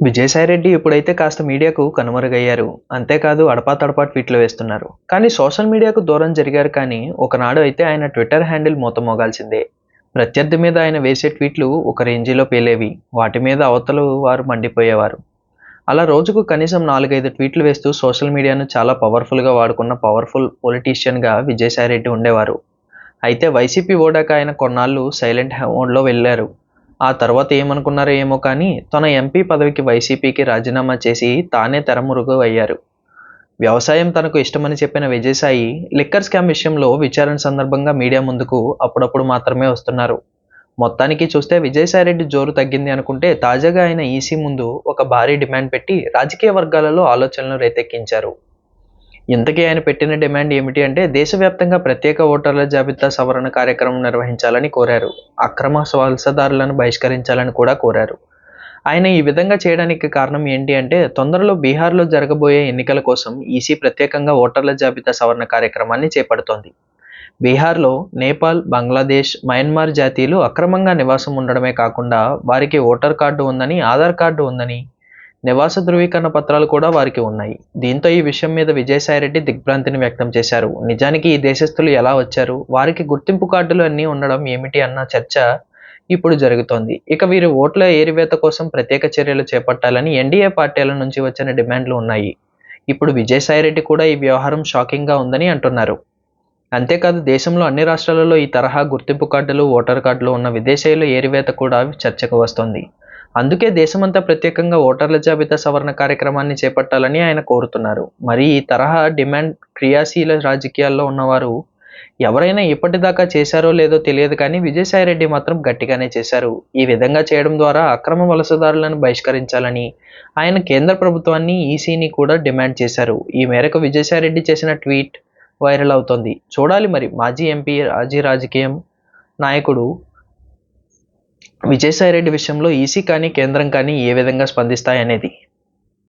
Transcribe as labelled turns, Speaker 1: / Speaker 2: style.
Speaker 1: విజయసాయిరెడ్డి ఇప్పుడైతే కాస్త మీడియాకు కనుమరుగయ్యారు అంతేకాదు అడపాతడపా ట్వీట్లు వేస్తున్నారు. కానీ సోషల్ మీడియాకు దూరం జరిగారు కానీ ఒకనాడు అయితే ఆయన ట్విట్టర్ హ్యాండిల్ మూతమోగాల్సిందే. ప్రత్యర్థి మీద ఆయన వేసే ట్వీట్లు ఒక రేంజిలో పేలేవి వాటి మీద అవతలు వారు మండిపోయేవారు. అలా రోజుకు కనీసం నాలుగైదు ట్వీట్లు వేస్తూ సోషల్ మీడియాను చాలా పవర్ఫుల్గా వాడుకున్న పవర్ఫుల్ పొలిటీషియన్గా విజయసాయిరెడ్డి ఉండేవారు. అయితే వైసీపీ ఓడాక ఆయన కొన్నాళ్ళు సైలెంట్ మోడ్లో వెళ్ళారు. ఆ తర్వాత ఏమనుకున్నారో ఏమో కానీ తన ఎంపీ పదవికి వైసీపీకి రాజీనామా చేసి తానే తెరమురుగు అయ్యారు వ్యవసాయం తనకు ఇష్టమని చెప్పిన విజయసాయి లిక్కర్ స్కామ్ విషయంలో విచారణ సందర్భంగా మీడియా ముందుకు అప్పుడప్పుడు మాత్రమే వస్తున్నారు. మొత్తానికి చూస్తే విజయసాయిరెడ్డి జోరు తగ్గింది అనుకుంటే తాజాగా ఆయన ఈసీ ముందు ఒక భారీ డిమాండ్ పెట్టి రాజకీయ వర్గాలలో ఆలోచనలు రేతెక్కించారు ఇంతకీ ఆయన పెట్టిన డిమాండ్ ఏమిటి అంటే దేశవ్యాప్తంగా ప్రత్యేక ఓటర్ల జాబితా సవరణ కార్యక్రమం నిర్వహించాలని కోరారు. అక్రమ వలసదారులను బహిష్కరించాలని కూడా కోరారు. ఆయన ఈ విధంగా చేయడానికి కారణం ఏంటి అంటే తొందరలో బీహార్లో జరగబోయే ఎన్నికల కోసం ఈసీ ప్రత్యేకంగా ఓటర్ల జాబితా సవరణ కార్యక్రమాన్ని చేపడుతోంది. బీహార్లో నేపాల్ బంగ్లాదేశ్ మయన్మార్ జాతీయులు అక్రమంగా నివాసం ఉండడమే కాకుండా వారికి ఓటర్ కార్డు ఉందని ఆధార్ కార్డు ఉందని నివాస ధృవీకరణ పత్రాలు కూడా వారికి ఉన్నాయి. దీంతో ఈ విషయం మీద విజయసాయిరెడ్డి దిగ్భ్రాంతిని వ్యక్తం చేశారు. నిజానికి ఈ దేశస్థులు ఎలా వచ్చారు? వారికి గుర్తింపు కార్డులు అన్నీ ఉండడం ఏమిటి అన్న చర్చ ఇప్పుడు జరుగుతోంది. ఇక వీరి ఓట్ల ఏరివేత కోసం ప్రత్యేక చర్యలు చేపట్టాలని ఎన్డీఏ పార్టీల నుంచి వచ్చిన డిమాండ్లు ఉన్నాయి. ఇప్పుడు విజయసాయిరెడ్డి కూడా ఈ వ్యవహారం షాకింగ్గా ఉందని అంటున్నారు. అంతేకాదు దేశంలో అన్ని రాష్ట్రాలలో ఈ తరహా గుర్తింపు కార్డులు ఓటర్ కార్డులు ఉన్న విదేశీయుల ఏరివేత కూడా చర్చకు వస్తోంది. అందుకే దేశమంతా ప్రత్యేకంగా ఓటర్ల జాబితా సవరణ కార్యక్రమాన్ని చేపట్టాలని ఆయన కోరుతున్నారు. మరి ఈ తరహా డిమాండ్ క్రియాశీల రాజకీయాల్లో ఉన్నవారు ఎవరైనా ఇప్పటిదాకా చేశారో లేదో తెలియదు కానీ విజయసాయిరెడ్డి మాత్రం గట్టిగానే చేశారు. ఈ విధంగా చేయడం ద్వారా అక్రమ వలసదారులను బహిష్కరించాలని ఆయన కేంద్ర ప్రభుత్వాన్ని ఈసీని కూడా డిమాండ్ చేశారు. ఈ మేరకు విజయసాయిరెడ్డి చేసిన ట్వీట్ వైరల్ అవుతోంది. చూడాలి మరి. మాజీ ఎంపీ రాజీ రాజకీయం నాయకుడు విజయసాయిరెడ్డి విషయంలో ఈసీ కానీ కేంద్రం కానీ ఏ విధంగా స్పందిస్తాయనేది.